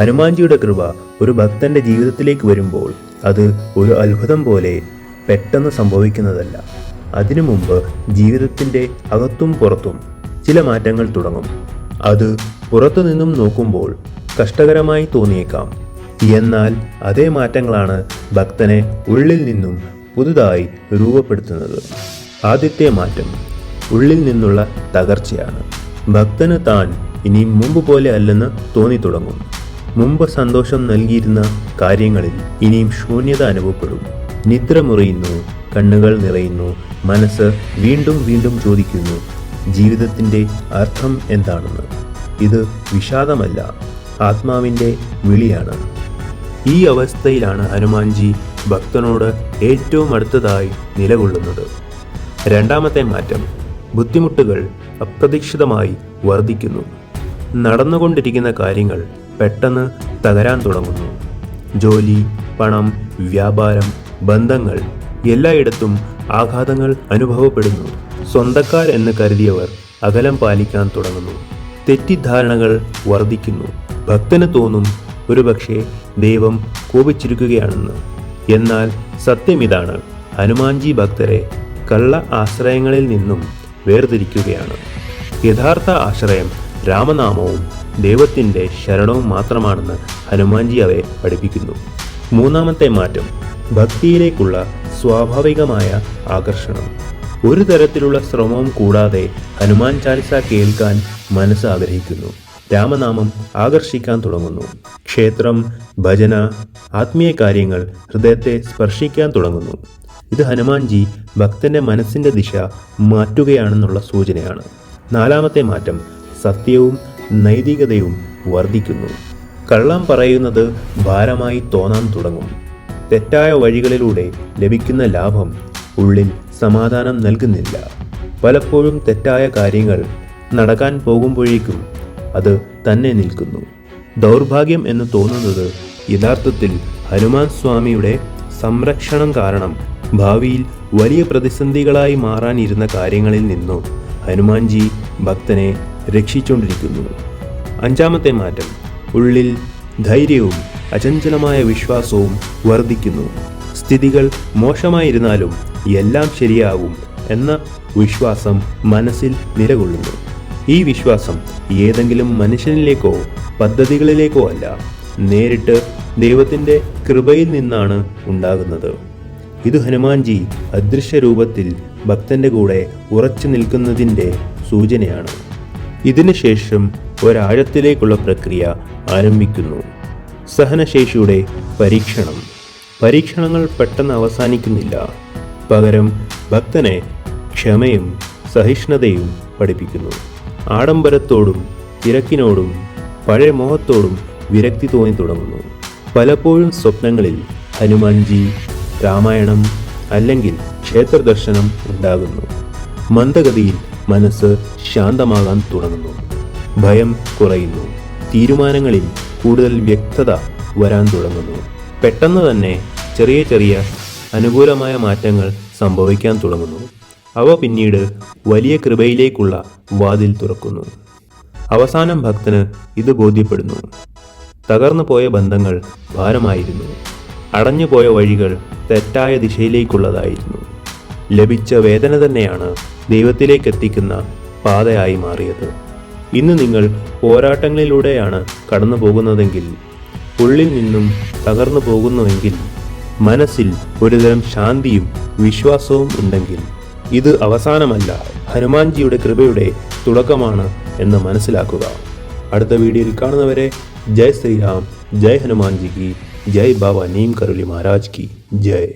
ഹനുമാൻജിയുടെ കൃപ ഒരു ഭക്തന്റെ ജീവിതത്തിലേക്ക് വരുമ്പോൾ അത് ഒരു അത്ഭുതം പോലെ പെട്ടെന്ന് സംഭവിക്കുന്നതല്ല. അതിനു മുമ്പ് ജീവിതത്തിന്റെ അകത്തും പുറത്തും ചില മാറ്റങ്ങൾ തുടങ്ങും. അത് പുറത്തു നിന്നും നോക്കുമ്പോൾ കഷ്ടകരമായി തോന്നിയേക്കാം. എന്നാൽ അതേ മാറ്റങ്ങളാണ് ഭക്തനെ ഉള്ളിൽ നിന്നും പുതുതായി രൂപപ്പെടുത്തുന്നത്. ആദ്യത്തെ മാറ്റം ഉള്ളിൽ നിന്നുള്ള തകർച്ചയാണ്. ഭക്തന് താൻ ഇനി മുമ്പ് പോലെ അല്ലെന്ന് തോന്നി തുടങ്ങും മുമ്പ് സന്തോഷം നൽകിയിരുന്ന കാര്യങ്ങളിൽ ഇനിയും ശൂന്യത അനുഭവപ്പെടും. നിദ്ര മുറിയുന്നു കണ്ണുകൾ നിറയുന്നു മനസ്സ് വീണ്ടും വീണ്ടും ചോദിക്കുന്നു ജീവിതത്തിന്റെ അർത്ഥം എന്താണെന്ന്. ഇത് വിഷാദമല്ല ആത്മാവിന്റെ വിളിയാണ്. ഈ അവസ്ഥയിലാണ് ഹനുമാൻജി ഭക്തനോട് ഏറ്റവും അടുത്തതായി നിലകൊള്ളുന്നത്. രണ്ടാമത്തെ മാറ്റം ബുദ്ധിമുട്ടുകൾ അപ്രതീക്ഷിതമായി വർദ്ധിക്കുന്നു. നടന്നുകൊണ്ടിരിക്കുന്ന കാര്യങ്ങൾ പെട്ടെന്ന് തകരാൻ തുടങ്ങുന്നു. ജോലി പണം വ്യാപാരം ബന്ധങ്ങൾ എല്ലായിടത്തും ആഘാതങ്ങൾ അനുഭവപ്പെടുന്നു. സ്വന്തക്കാർ എന്ന് കരുതിയവർ അകലം പാലിക്കാൻ തുടങ്ങുന്നു. തെറ്റിദ്ധാരണകൾ വർദ്ധിക്കുന്നു. ഭക്തന് തോന്നും ഒരുപക്ഷെ ദൈവം കോപിച്ചിരിക്കുകയാണെന്ന്. എന്നാൽ സത്യം ഇതാണ് ഹനുമാൻജി ഭക്തരെ കള്ള ആശ്രയങ്ങളിൽ നിന്നും വേർതിരിക്കുകയാണ്. യഥാർത്ഥ ആശ്രയം രാമനാമവും ദൈവത്തിന്റെ ശരണവും മാത്രമാണെന്ന് ഹനുമാൻജി അവയെ പഠിപ്പിക്കുന്നു. മൂന്നാമത്തെ മാറ്റം ഭക്തിയിലേക്കുള്ള സ്വാഭാവികമായ ആകർഷണം. ഒരു തരത്തിലുള്ള ശ്രമവും കൂടാതെ ഹനുമാൻ ചാലിസ കേൾക്കാൻ മനസ്സ് ആഗ്രഹിക്കുന്നു രാമനാമം ആകർഷിക്കാൻ തുടങ്ങുന്നു. ക്ഷേത്രം ഭജന ആത്മീയ കാര്യങ്ങൾ ഹൃദയത്തെ സ്പർശിക്കാൻ തുടങ്ങുന്നു. ഇത് ഹനുമാൻജി ഭക്തന്റെ മനസ്സിന്റെ ദിശ മാറ്റുകയാണെന്നുള്ള സൂചനയാണ്. നാലാമത്തെ മാറ്റം സത്യവും നൈതികതയും വർദ്ധിക്കുന്നു. കള്ളം പറയുന്നത് ഭാരമായി തോന്നാൻ തുടങ്ങും. തെറ്റായ വഴികളിലൂടെ ലഭിക്കുന്ന ലാഭം ഉള്ളിൽ സമാധാനം നൽകുന്നില്ല. പലപ്പോഴും തെറ്റായ കാര്യങ്ങൾ നടക്കാൻ പോകുമ്പോഴേക്കും അത് തന്നെ നിൽക്കുന്നു. ദൗർഭാഗ്യം എന്ന് തോന്നുന്നത് യഥാർത്ഥത്തിൽ ഹനുമാൻ സ്വാമിയുടെ സംരക്ഷണം കാരണം ഭാവിയിൽ വലിയ പ്രതിസന്ധികളായി മാറാനിരുന്ന കാര്യങ്ങളിൽ നിന്നും ഹനുമാൻജി ഭക്തനെ രക്ഷിച്ചുകൊണ്ടിരിക്കുന്നു. അഞ്ചാമത്തെ മാറ്റം ഉള്ളിൽ ധൈര്യവും അചഞ്ചലമായ വിശ്വാസവും വർദ്ധിക്കുന്നു. സ്ഥിതികൾ മോശമായിരുന്നാലും എല്ലാം ശരിയാകും എന്ന വിശ്വാസം മനസ്സിൽ നിലകൊള്ളുന്നു. ഈ വിശ്വാസം ഏതെങ്കിലും മനുഷ്യനിലേക്കോ പദ്ധതികളിലേക്കോ അല്ല നേരിട്ട് ദൈവത്തിന്റെ കൃപയിൽ നിന്നാണ് ഉണ്ടാകുന്നത്. ഇത് ഹനുമാൻജി അദൃശ്യ രൂപത്തിൽ ഭക്തന്റെ കൂടെ ഉറച്ചു നിൽക്കുന്നതിന്റെ സൂചനയാണ്. ഇതിനുശേഷം ഒരാഴത്തിലേക്കുള്ള പ്രക്രിയ ആരംഭിക്കുന്നു. സഹനശേഷിയുടെ പരീക്ഷണം. പരീക്ഷണങ്ങൾ പെട്ടെന്ന് അവസാനിക്കുന്നില്ല. പകരം ഭക്തനെ ക്ഷമയും സഹിഷ്ണുതയും പഠിപ്പിക്കുന്നു. ആഡംബരത്തോടും തിരക്കിനോടും പഴയ മോഹത്തോടും വിരക്തി തോന്നി തുടങ്ങുന്നു. പലപ്പോഴും സ്വപ്നങ്ങളിൽ ഹനുമാൻജി രാമായണം അല്ലെങ്കിൽ ക്ഷേത്രദർശനം ഉണ്ടാകുന്നു. മന്ദഗതിയിൽ മനസ്സ് ശാന്തമാകാൻ തുടങ്ങുന്നു. ഭയം കുറയുന്നു. തീരുമാനങ്ങളിൽ കൂടുതൽ വ്യക്തത വരാൻ തുടങ്ങുന്നു. പെട്ടെന്ന് തന്നെ ചെറിയ ചെറിയ അനുകൂലമായ മാറ്റങ്ങൾ സംഭവിക്കാൻ തുടങ്ങുന്നു. അവ പിന്നീട് വലിയ കൃപയിലേക്കുള്ള വാതിൽ തുറക്കുന്നു. അവസാനം ഭക്തന് ഇത് ബോധ്യപ്പെടുന്നു. തകർന്നു പോയ ബന്ധങ്ങൾ ഭാരമായിരുന്നു. അടഞ്ഞുപോയ വഴികൾ തെറ്റായ ദിശയിലേക്കുള്ളതായിരുന്നു. ലഭിച്ച വേദന തന്നെയാണ് ദൈവത്തിലേക്ക് എത്തിക്കുന്ന പാതയായി മാറിയത്. ഇന്ന് നിങ്ങൾ പോരാട്ടങ്ങളിലൂടെയാണ് കടന്നു പോകുന്നതെങ്കിൽ ഉള്ളിൽ നിന്നും തകർന്നു പോകുന്നുവെങ്കിൽ മനസ്സിൽ ഒരുതരം ശാന്തിയും വിശ്വാസവും ഉണ്ടെങ്കിൽ ഇത് അവസാനമല്ല ഹനുമാൻജിയുടെ കൃപയുടെ തുടക്കമാണ് എന്ന് മനസ്സിലാക്കുക. അടുത്ത വീഡിയോയിൽ കാണുന്നവരെ ജയ് ശ്രീരാം ജയ് ഹനുമാൻജി കി ജയ് ബാബ നീം കരുളി മഹാരാജ് കി ജയ്.